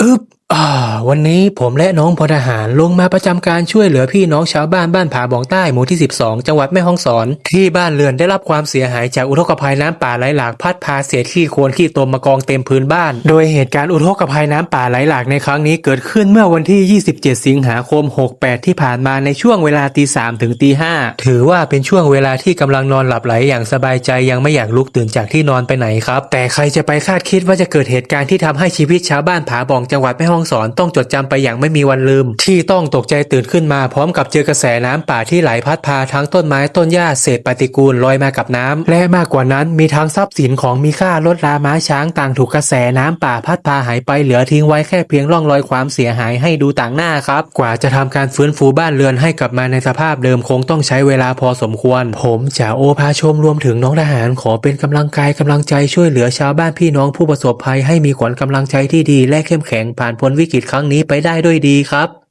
อึบอ่า วันนี้ผมและน้องพลทหารลงมาประจำการช่วยเหลือพี่น้องชาวบ้านบ้านผาบองใต้หมู่ที่ 12 จังหวัดแม่ฮ่องสอน ที่บ้านเรือนได้รับความเสียหายจากอุทกภัยน้ำป่าไหลหลากพัดพาเศษขี้โคลนขี้ตมมากองเต็มพื้นบ้าน โดยเหตุการณ์อุทกภัยน้ำป่าไหลหลากในครั้งนี้เกิดขึ้นเมื่อวันที่ 27 สิงหาคม 68 ที่ผ่านมาในช่วงเวลาตีสามถึงตีห้าถือว่าเป็นช่วงเวลาที่กำลังนอนหลับไหลอย่างสบายใจยังไม่อยากลุกตื่นจากที่นอนไปไหนครับ แต่ใครจะไปคาดคิดว่าจะเกิดเหตุการณ์ที่ทำให้ชีวิตชาวบ้านผาบองจังหวัดแม่ฮ่องสอนต้องจดจำไปอย่างไม่มีวันลืม ที่ต้องตกใจตื่นขึ้นมาพร้อมกับเจอกระแสน้ำป่าที่ไหลพัดพาทั้งต้นไม้ต้นหญ้าเศษปฏิกูลลอยมากับน้ำและมากกว่านั้นมีทั้งทรัพย์สินของมีค่ารถราม้าช้างต่างถูกกระแสน้ำป่าพัดพาหายไปเหลือทิ้งไว้แค่เพียงร่องรอยความเสียหายให้ดูต่างหน้าครับ กว่าจะทำการฟื้นฟูบ้านเรือนให้กลับมาในสภาพเดิมคงต้องใช้เวลาพอสมควร ผมจ่าโอภาชมรวมถึงน้องทหารขอเป็นกำลังกายกำลังใจช่วยเหลือชาวบ้านพี่น้องผู้ประสบภัยให้มีขวัญกำลังใจที่ดีและเข้มแข็งผ่านพ้นวิกฤตครั้งรั้งนี้ไปได้ด้วยดีครับ